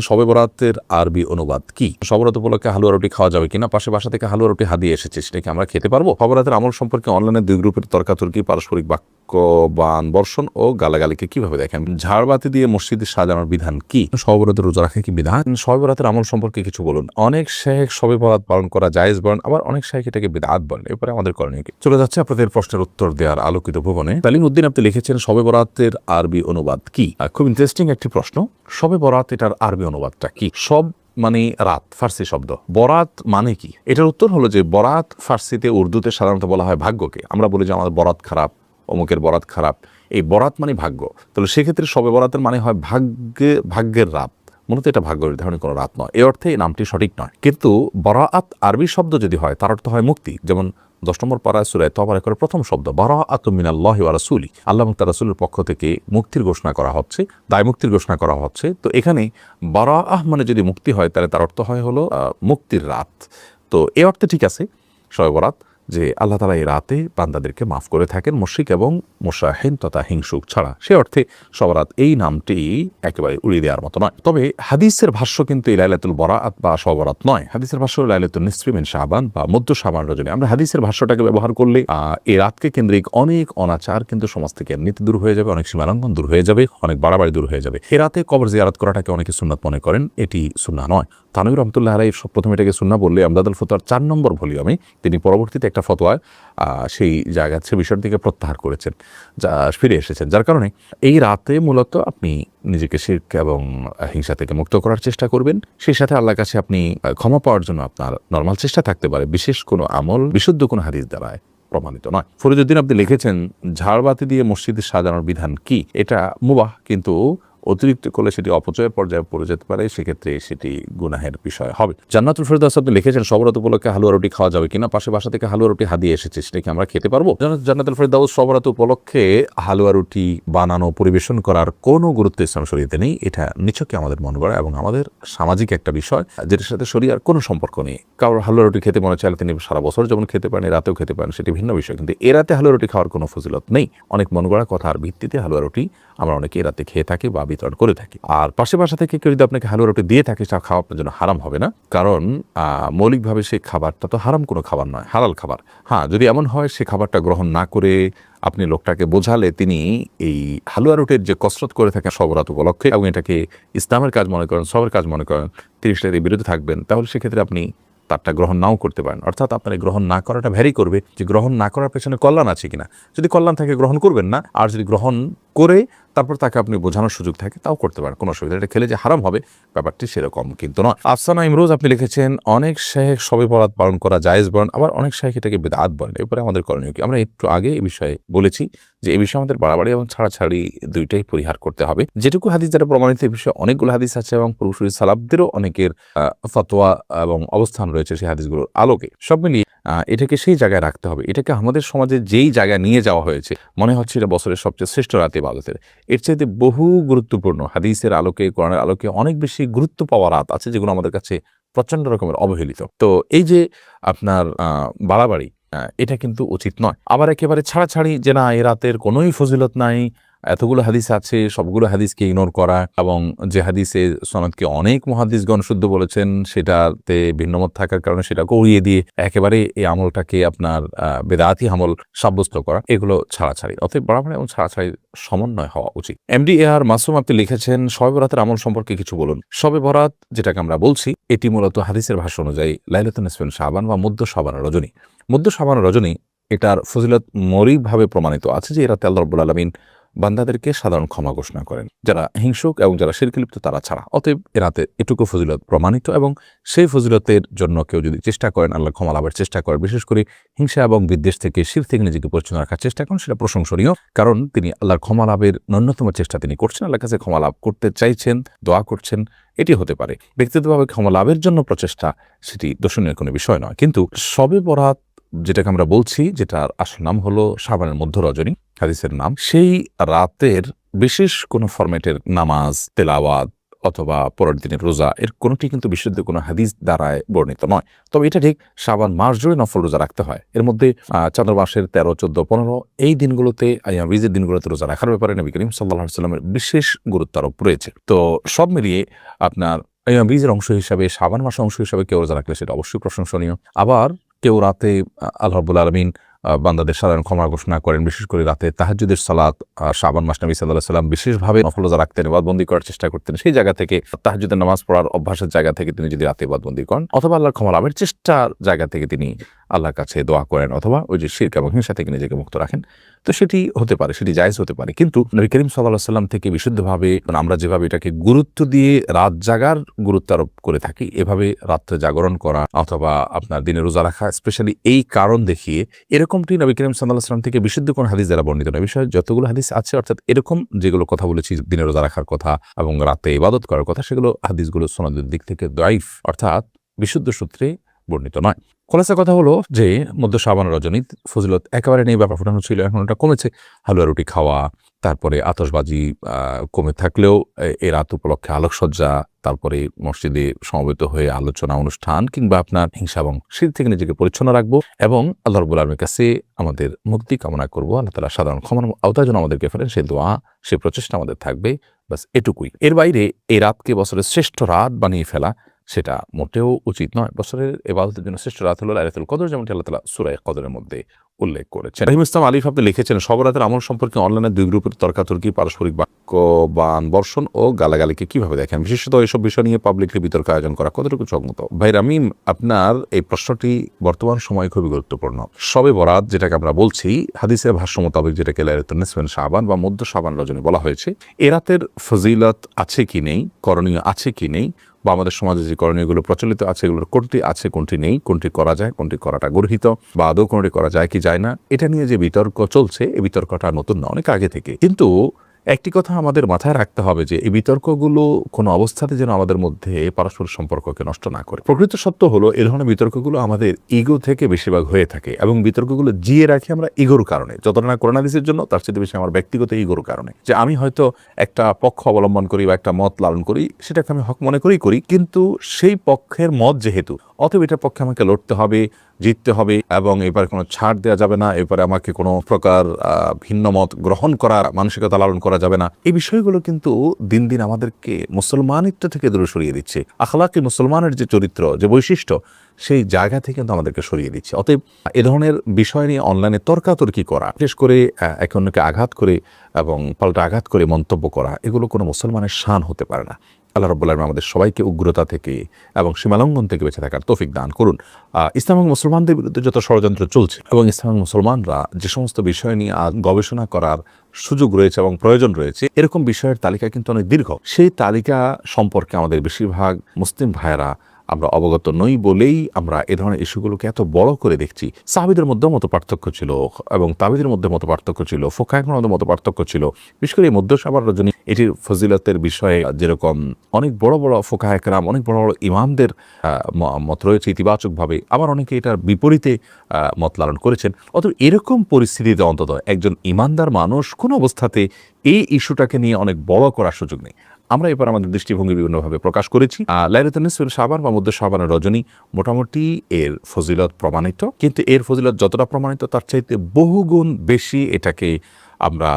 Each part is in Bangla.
শবে বরাতের আরবি অনুবাদ কি? সবরাত উপলক্ষে হালুয়া রুটি খাওয়া যাবে কিনা? পাশে বাসা থেকে হালুয়া রুটি হাদিয়ে এসেছে, সেটা কি আমরা খেতে পারব? খবরাতের আমল সম্পর্কে অনলাইনে দুই গ্রুপের তর্কাতর্কি, পারস্পরিক বাক্য বান বর্ষণ ও গালাগালিকে কীভাবে দেখেন? ঝাড়বাতি দিয়ে মসজিদে সাজানোর বিধান কি? সবরাতের রোজা রাখা কি বিধান? সবরাতের আমল সম্পর্কে কিছু বলুন। অনেক শেখ সবে বরাত পালন করা জায়েজ বলেন, আবার অনেক শেখ এটাকে বিদাত বলেন। এরপরে আমাদের করণীয় কি? চলে যাচ্ছে আপনাদের প্রশ্নের উত্তর দেওয়ার আলোকিত ভুবনে। তালিম উদ্দিন আপনি লিখেছেন সবে বরাতের আরবি অনুবাদ কি? খুব ইন্টারেস্টিং একটি প্রশ্ন। সবে বরাত এটার আরবি অনুবাদটা কি? সব মানে রাত, ফার্সি শব্দ। বরাত মানে কি? এটার উত্তর হলো যে বরাত ফার্সিতে উর্দুতে সাধারণত বলা হয় ভাগ্যকে। আমরা বলি যে আমাদের বরাত খারাপ, অমুকের বরাত খারাপ। এই বরাত মানে ভাগ্য। তাহলে সেক্ষেত্রে সবে বরাতের মানে হয় ভাগ্যে, ভাগ্যের রাত। মূলত এটা ভাগ্য নির্ধারণের কোনো রাত নয়। এই অর্থে এই নামটি সঠিক নয়। কিন্তু বরাআত আরবি শব্দ যদি হয়, তার অর্থ হয় মুক্তি। যেমন দশ নম্বর পাড়ায় সুরায় তবার করে প্রথম শব্দ বারা আতমিনাল্লাহ রাসুলি। আল্লাহ মুক্তা রাসুলের পক্ষ থেকে মুক্তির ঘোষণা করা হচ্ছে, দায় মুক্তির ঘোষণা করা হচ্ছে। তো এখানে বারা আহ মানে যদি মুক্তি হয়, তাহলে তার অর্থ হয় হলো মুক্তির রাত। তো এ অর্থে ঠিক আছে শয়বরাত বরাত। যে আল্লাহ তালা এই রাতে বান্দাদেরকে মাফ করে থাকেন মুশিক এবং মোশাহিন তথা হিংসুক ছাড়া। সে অর্থে সবরাত এই নামটি একেবারে উড়িয়ে দেওয়ার মতো নয়। তবে হাদিসের ভাষ্য কিন্তু এই লাইলাতুল বরাত বা সবরাত নয়। হাদিসের ভাষ্য লাইলাতুল নিসফিমিন শাবান বা মধ্য শাবান রজনী। আমরা হাদিসের ভাষ্যটাকে ব্যবহার করলে এই রাতকে কেন্দ্রিক অনেক অনাচার কিন্তু সমাজ থেকে এমনিতে দূর হয়ে যাবে, অনেক সীমালঙ্ঘন দূর হয়ে যাবে, অনেক বাড়াবাড়ি দূর হয়ে যাবে। এ রাতে কবর জিয়ারাত করাটাকে অনেকে সুন্নাত মনে করেন, এটি সুন্না নয়। তানবির রহমতুল্লাহ আলাই প্রথমে এটাকে সুন্না বললে আমদাদুল ফতোয়ার চার নম্বর ভলিউমে তিনি পরবর্তীতে একটা ফতোয়ায় আহ, সেই জায়গা সে দিকে প্রত্যাহার করেছেন যা ফিরে এসেছেন। যার কারণে এই রাতে মূলত আপনি নিজেকে শির্ক এবং হিংসা থেকে মুক্ত করার চেষ্টা করবেন। সেই সাথে আল্লাহর কাছে আপনি ক্ষমা পাওয়ার জন্য আপনার নর্মাল চেষ্টা থাকতে পারে। বিশেষ কোনো আমল বিশুদ্ধ কোনো হাদিস দ্বারায় প্রমাণিত নয়। ফরিদুদ্দিন আপনি লিখেছেন ঝাড়বাতি দিয়ে মসজিদে সাজানোর বিধান কি? এটা মুবাহ কিন্তু অতিরিক্ত করলে সেটি অপচয়ের পর্যায়ে পড়ে যেতে পারে সেক্ষেত্রে সেটি গুনাহের বিষয় হবে। জান্নাতুল ফেরদাস আপনি লিখেছেন সবরাত উপলক্ষে হালুয়া রুটি খাওয়া যাবে কিনা? পাশে বাসা থেকে হালুয়া রুটি হাদিয়ে এসেছে সেটা কি আমরা খেতে পারব? জান্নাত- জান্নাতুল ফেরদাউস সবরাত উপলক্ষে হালুয়া রুটি বানানো পরিবেশন করার কোনো গুরুত্ব ইসলাম শরীয়তে নেই। এটা নিছকই আমাদের মন গড়া এবং আমাদের সামাজিক একটা বিষয় যেটার সাথে শরীর কোনো সম্পর্ক নেই। কারোর হালুয়া রুটি খেতে মনে চাইলে তিনি সারা বছর যেমন খেতে পারেন রাতেও খেতে পারেন সেটি ভিন্ন বিষয়। কিন্তু এ রাতে হালুয়া রুটি খাওয়ার কোনো ফজিলত নেই। অনেক মন গড়া কথার ভিত্তিতে হালুয়া রুটি আমরা অনেকে রাতে খেয়ে থাকি বা বিতরণ করে থাকি। আর পাশে বাসা থেকে কেউ যদি আপনাকে হালুয়া রুটি দিয়ে থাকে তা খাওয়া আপনার জন্য হারাম হবে না। কারণ মৌলিকভাবে সেই খাবারটা তো হারাম কোনো খাবার নয়, হালাল খাবার। হ্যাঁ যদি এমন হয় সে খাবারটা গ্রহণ না করে আপনি লোকটাকে বোঝালে তিনি এই হালুয়া রুটির যে কসরত করে থাকেন সবরাত উপলক্ষে, এবং এটাকে ইসলামের কাজ মনে করেন, সবের কাজ মনে করেন তিনি বিরুদ্ধে থাকবেন, তাহলে সেক্ষেত্রে আপনি তারটা গ্রহণ নাও করতে পারেন। অর্থাৎ আপনার গ্রহণ না করাটা ভ্যারি করবে যে গ্রহণ না করার পেছনে কল্যাণ আছে কিনা। যদি কল্যাণ থাকে, গ্রহণ করবেন না। আর যদি গ্রহণ করে তারপর তাকে আপনি বোঝানোর সুযোগ থাকে, তাও করতে পারেন, কোনো অসুবিধা এটা খেলে যে হারাম হবে, ব্যাপারটি সেরকম কিন্তু নয়। আফসানা ইমরোজ আপনি লিখেছেন, অনেক শেখ সবে বরাত পালন করা জায়েজ বলেন, আবার অনেক শেখ এটাকে বেদাত বলেন। এরপরে আমাদের করণীয় কি? আমরা একটু আগে এই বিষয়ে বলেছি যে এই বিষয়ে আমাদের বাড়াবাড়ি এবং ছাড়াছাড়ি দুইটাই পরিহার করতে হবে। যেটুকু হাদিস দ্বারা প্রমাণিত এই বিষয়ে অনেকগুলো হাদিস আছে এবং পুরুষুরি সালাবদেরও অনেকের ফতোয়া এবং অবস্থান রয়েছে সেই হাদিসগুলোর আলোকে। সব মিলিয়ে এটাকে সেই জায়গায় রাখতে হবে। এটাকে আমাদের সমাজে যেই জায়গায় নিয়ে যাওয়া হয়েছে, মনে হচ্ছে এটা বছরের সবচেয়ে শ্রেষ্ঠ রাতে ইবাদতের এর চাইতে বহু গুরুত্বপূর্ণ। হাদিসের আলোকে, কোরআনের আলোকে অনেক বেশি গুরুত্ব পাওয়ার রাত আছে যেগুলো আমাদের কাছে প্রচণ্ড রকমের অবহেলিত। তো এই যে আপনার বাড়াবাড়ি এটা কিন্তু উচিত নয়। আবার একেবারে ছাড়াছাড়ি যে না, এ রাতের কোনোই ফজিলত নাই এতগুলো হাদিস আছে, সবগুলো হাদিসকে ইগনোর করা এবং যে হাদিসে সনদকে অনেক মহাদিসগণ শুদ্ধ বলেছেন, সেটাতে ভিন্নমত থাকার কারণে সেটাকে উড়িয়ে দিয়ে একেবারে এই আমলটাকে আপনার বেদাতি আমল সাব্যস্ত করা, এগুলো ছাড়াছাড়ি। অতএব বরাবর এবং ছাড়াছাড়ি সমন্বয় হওয়া উচিত। এমডি এ আর মাসুম আপনি লিখেছেন, শবে বরাতের আমল সম্পর্কে কিছু বলুন। শবে বরাত, যেটাকে আমরা বলছি, এটি মূলত হাদিসের ভাষ্য অনুযায়ী লাইলাতুন শাবান বা মধ্য শাবান রজনী। মধ্য শাবান রজনী, এটার ফজিলত মৌলিকভাবে প্রমাণিত আছে যে এরাতে আল্লাহ রব্বুল আলমিন বান্দাদেরকে সাধারণ ক্ষমা ঘোষণা করেন। যারা হিংসুক এবং যারা শিরকিলিপ্ত তারা ছাড়া। অতএব এরাতে এটুকু ফজিলত প্রমাণিত এবং সেই ফজিলতের জন্য কেউ যদি চেষ্টা করেন, আল্লাহ ক্ষমা লাভের চেষ্টা করেন। বিশেষ করে হিংসা এবং বিদ্বেষ থেকে, শির থেকে নিজেকে পরিচ্ছন্ন রাখার চেষ্টা করেন, সেটা প্রশংসনীয়। কারণ তিনি আল্লাহর ক্ষমা লাভের ন্যূনতম চেষ্টা তিনি করছেন আল্লাহ কাছে ক্ষমা লাভ করতে চাইছেন, দোয়া করছেন, এটি হতে পারে। ব্যক্তিগতভাবে ক্ষমা লাভের জন্য প্রচেষ্টা, সেটি দর্শনীয় কোনো বিষয় নয়। কিন্তু সবে বরাত যেটাকে আমরা বলছি, যেটার আসল নাম হলো সাবানের মধ্য রজনী, হাদিসের নাম। সেই রাতের বিশেষ কোনো ফরম্যাটের নামাজ, তেলাওয়াত অথবা পরের দিনের রোজা, এর কোনোটি কিন্তু বিশুদ্ধ কোনো হাদিস দ্বারায় বর্ণিত নয়। তবে এটা ঠিক সাবান মাস জুড়ে নফল রোজা রাখতে হয়। এর মধ্যে চাঁদ্র মাসের তেরো, চোদ্দ, পনেরো, এই দিনগুলোতে আইয়াম বীজের দিনগুলোতে রোজা রাখার ব্যাপারে নবী করিম সাল্লাহ সাল্লামের বিশেষ গুরুত্ব আরোপ রয়েছে। তো সব মিলিয়ে আপনার আইয়াম বীজের অংশ হিসাবে সাবান মাসের অংশ হিসাবে কেউ রোজা রাখলে সেটা অবশ্যই প্রশংসনীয়। আবার কেউ রাতে আল্লাহবুল আলমিন বান্দাদের সাধারণ ক্ষমা ঘোষণা করেন, বিশেষ করে রাতে তাহাজুদের সালাত শাবান মাস নবী সাল্লাহ সাল্লাম বিশেষভাবে নফলজা রাখতেন বাদবন্দি করার চেষ্টা করতেন। সেই জায়গা থেকে তাহাজুদের নামাজ পড়ার অভ্যাসের জায়গা থেকে তিনি যদি রাতে বাদবন্দি করেন, অথবা আল্লাহর ক্ষমা লাভের চেষ্টার জায়গা থেকে তিনি আল্লাহর কাছে দোয়া করেন অথবা ওই যে শির্ক এবং হিংসা থেকে নিজেকে মুক্ত রাখেন। তো সেটি হতে পারে, সেটি জায়েজ হতে পারে। কিন্তু নবী করিম সাল্লাহ সাল্লাম থেকে বিশুদ্ধভাবে মানে আমরা যেভাবে এটাকে গুরুত্ব দিয়ে রাত জাগার গুরুত্ব আরোপ করে থাকি, এভাবে রাত্রে জাগরণ করা অথবা আপনার দিনে রোজা রাখা স্পেশালি এই কারণ দেখিয়ে এরকমটি নবী করিম সাল্লাহ সাল্লাম থেকে বিশুদ্ধ কোন হাদিস দ্বারা বর্ণিত নয়। বিষয়ে যতগুলো হাদিস আছে, অর্থাৎ এরকম যেগুলো কথা বলেছি, দিনে রোজা রাখার কথা এবং রাতে ইবাদত করার কথা, সেগুলো হাদিসগুলো সোনাদের দিক থেকে দাইফ অর্থাৎ বিশুদ্ধ সূত্রে বর্ণিত নয়। খোলাসা কথা হলো যে, মধ্য সাবান রজনী ফজিলত একেবারে নেই, ব্যাপার ফোটানো ছিল, এখন ওটা কমেছে। হালুয়া রুটি খাওয়া, তারপরে আতসবাজি কমে থাকলেও এ- রাত উপলক্ষে আলোকসজ্জা, তারপরে মসজিদে সমবেত হয়ে আলোচনা অনুষ্ঠান কিংবা আপনার হিংসা এবং শীত থেকে নিজেকে পরিচ্ছন্ন রাখব এবং আল্লাহ রবুল আলমের কাছে আমাদের মুক্তি কামনা করব। আল্লাহ তালা সাধারণ ক্ষমার আওতায় যেন আমাদেরকে ফেরেন সেই দোয়া, সে প্রচেষ্টা আমাদের থাকবে। বাস এটুকুই। এর বাইরে এই রাতকে বছরের শ্রেষ্ঠ রাত বানিয়ে ফেলা সেটা মোটেও উচিত নয়। বছরের এবাদতের জন্য শ্রেষ্ঠ রাত হলো লাইলাতুল কদর, যেমনটি আল্লাহ তালা সুরায় কদরের মধ্যে উল্লেখ করেছেন। রহিম ইসলাম আলিফ, আপনি লিখেছেন সবরাতের আমল সম্পর্কে অনলাইনে দুই গ্রুপের তর্কাতর্কি, পারস্পরিক বাক্য বান বর্ষণ ও গালাগালিকে কীভাবে দেখেন? বিশেষত এইসব বিষয় নিয়ে পাবলিকলি বিতর্ক আয়োজন করা কতটুকু সম্মত ভাই রামিম আপনার এই প্রশ্নটি বর্তমান সময়ে খুবই গুরুত্বপূর্ণ। সবে বরাত, যেটাকে আমরা বলছি হাদিসের ভাষ্য মোতাবেক, যেটাকে লাইলাতুন নিসফেন শাবান বা মধ্য সাবান রজনী বলা হয়েছে, এ রাতের ফজিলত আছে কি নেই, করণীয় আছে কি নেই বা আমাদের সমাজে যে করণীয়গুলো প্রচলিত আছে, এগুলোর কোনটি আছে, কোনটি নেই, কোনটি করা যায়, কোনটি করাটা গর্হিত বা আদৌ কোনটি করা যায় কি যায় না, এটা নিয়ে যে বিতর্ক চলছে এই বিতর্কটা নতুন না, অনেক আগে থেকে। কিন্তু একটি কথা আমাদের মাথায় রাখতে হবে যে, এই বিতর্কগুলো কোনো অবস্থাতে যেন আমাদের মধ্যে পারস্পরিক সম্পর্ককে নষ্ট না করে। প্রকৃত সত্য হলো, এ ধরনের বিতর্কগুলো আমাদের ইগো থেকে বেশিরভাগ হয়ে থাকে এবং বিতর্কগুলো জিয়ে রাখি আমরা ইগোর কারণে। যতটা না করোনাদিসের জন্য, তার চেয়ে বেশি আমার ব্যক্তিগত ইগোর কারণে। যে, আমি হয়তো একটা পক্ষ অবলম্বন করি বা একটা মত লালন করি, সেটাকে আমি হক মনে করেই করি, কিন্তু সেই পক্ষের মত যেহেতু, অতএব এটার পক্ষে আমাকে লড়তে হবে জিততে হবে এবং এবার কোনো ছাড় দেওয়া যাবে না এবারে আমাকে কোনো প্রকার ভিন্ন মত গ্রহণ করার মানসিকতা লালন করা যাবে না। এই বিষয়গুলো কিন্তু দিন দিন আমাদেরকে মুসলমানিত্ব থেকে দূরে সরিয়ে দিচ্ছে। আখলাকি মুসলমানের যে চরিত্র, যে বৈশিষ্ট্য, সেই জায়গা থেকে কিন্তু আমাদেরকে সরিয়ে দিচ্ছে। অতএব, এ ধরনের বিষয় নিয়ে অনলাইনে তর্কাতর্কি করা, বিশেষ করে একে অন্যকে আঘাত করে এবং পাল্টা আঘাত করে মন্তব্য করা, এগুলো কোনো মুসলমানের শান হতে পারে না। আল্লাহ রব্বুল্লাহ আমাদের সবাইকে উগ্রতা থেকে এবং সীমালঙ্ঘন থেকে বেঁচে থাকার তৌফিক দান করুন। ইসলাম এবং মুসলমানদের বিরুদ্ধে যত ষড়যন্ত্র চলছে এবং ইসলাম মুসলমানরা যে সমস্ত বিষয় নিয়ে গবেষণা করার সুযোগ রয়েছে এবং প্রয়োজন রয়েছে, এরকম বিষয়ের তালিকা কিন্তু অনেক দীর্ঘ। সেই তালিকা সম্পর্কে আমাদের বেশিরভাগ মুসলিম ভাইয়েরা আমরা অবগত নই বলেই আমরা এ ধরনের ইস্যুগুলোকে এত বড় করে দেখছি। সাহাবিদের মধ্যেও মতো পার্থক্য ছিল এবং তাবিদের মধ্যে মতো পার্থক্য ছিল মধ্যে মতো পার্থক্য ছিল। বিশেষ করে এই মধ্য সাবার রজনী, এটির ফজিলতের বিষয়ে যেরকম অনেক বড় বড় ফোকায়করাম অনেক বড় বড় ইমামদের মত রয়েছে ইতিবাচকভাবে, আবার অনেকে এটার বিপরীতে মত লালন করেছেন। অতএব এরকম পরিস্থিতিতে অন্তত একজন ইমানদার মানুষ কোনো অবস্থাতে এই ইস্যুটাকে নিয়ে অনেক বড় করার সুযোগ নেই। আমরা এবার আমাদের দৃষ্টিভঙ্গি বিভিন্নভাবে প্রকাশ করেছি। লাইলাতুনিসফিল সাবান বা মধ্য সাবানের রজনী মোটামুটি এর ফজিলত প্রমাণিত। কিন্তু এর ফজিলত যতটা প্রমাণিত, তার চাইতে বহুগুণ বেশি এটাকে আমরা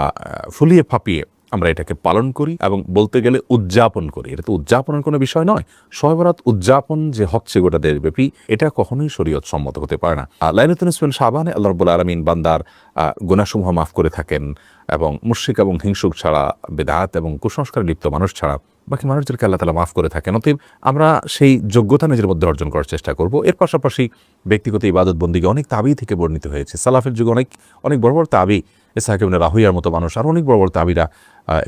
ফুলিয়ে ফাঁপিয়ে আমরা এটাকে পালন করি এবং বলতে গেলে উদযাপন করি। এটা তো উদযাপনের কোনো বিষয় নয়। শয়বরাত উদযাপন যে হচ্ছে গোটা দেশব্যাপী এটা কখনোই শরীয়ত সম্মত হতে পারে না। লাইলাতুল ইসমিল সাবানে আল্লাহ রব্বুল আলমিন বান্দার আহ, গুনাসমূহ মাফ করে থাকেন এবং মুশ্রিক এবং হিংসুক ছাড়া বেদাত এবং কুসংস্কারে লিপ্ত মানুষ ছাড়া বাকি মানুষদেরকে আল্লাহ তালা মাফ করে থাকেন। অতএব আমরা সেই যোগ্যতা নিজের মধ্যে অর্জন করার চেষ্টা করব। এর পাশাপাশি ব্যক্তিগত ইবাদত বন্দিকে অনেক তাবি থেকে বর্ণিত হয়েছে। সালাফের যুগে অনেক অনেক বড় বড় তাবি এসাকিবিন রাহুইয়ার মতো মানুষ আর অনেক বড় বড় তাবিরা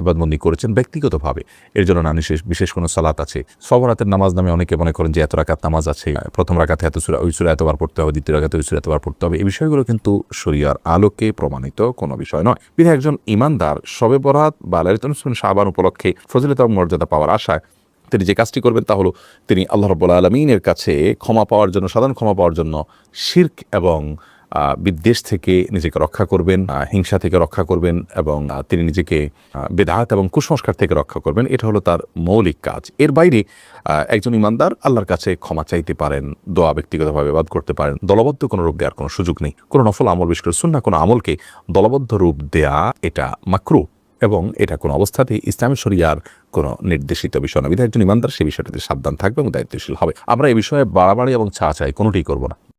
এবাদবন্দি করেছেন ব্যক্তিগতভাবে। এর জন্য না বিশেষ বিশেষ কোনো সালাত আছে। সবরাতের নামাজ নামে অনেকে মনে করেন যে এত রাকাত নামাজ আছে, প্রথম রাকাতে এত সুরা, ওই সুরা এতবার পড়তে হবে, দ্বিতীয় রাকাতে ওই সুরা এতবার পড়তে হবে। এই বিষয়গুলো কিন্তু শরিয়ার আলোকে প্রমাণিত কোনো বিষয় নয়। তিনি একজন ইমানদার, সবে বরাত বা লালিতন সাবান উপলক্ষে ফজিলত মর্যাদা পাওয়ার আশায় তিনি যে কাজটি করবেন তা হলো তিনি আল্লাহ রব্বুল আলমিনের কাছে ক্ষমা পাওয়ার জন্য, সাধারণ ক্ষমা পাওয়ার জন্য শির্ক এবং বিদ্বেষ থেকে নিজেকে রক্ষা করবেন হিংসা থেকে রক্ষা করবেন এবং তিনি নিজেকে বেদাত এবং কুসংস্কার থেকে রক্ষা করবেন। এটা হলো তার মৌলিক কাজ। এর বাইরে একজন ইমানদার আল্লাহর কাছে ক্ষমা চাইতে পারেন, দোয়া ব্যক্তিগতভাবে বাদ করতে পারেন। দলবদ্ধ কোনো রূপ দেওয়ার কোনো সুযোগ নেই। কোনো নফল আমল, বিশেষ করে সুন্না কোনো আমলকে দলবদ্ধ রূপ দেয়া এটা মাকরু এবং এটা কোনো অবস্থাতেই ইসলামী শরিয়ার কোনো নির্দেশিত বিষয় না বিধায় একজন ইমানদার সেই বিষয়টাতে সাবধান থাকবে এবং দায়িত্বশীল হবে। আমরা এই বিষয়ে বাড়াবাড়ি এবং চা চাই কোনোটি করব না।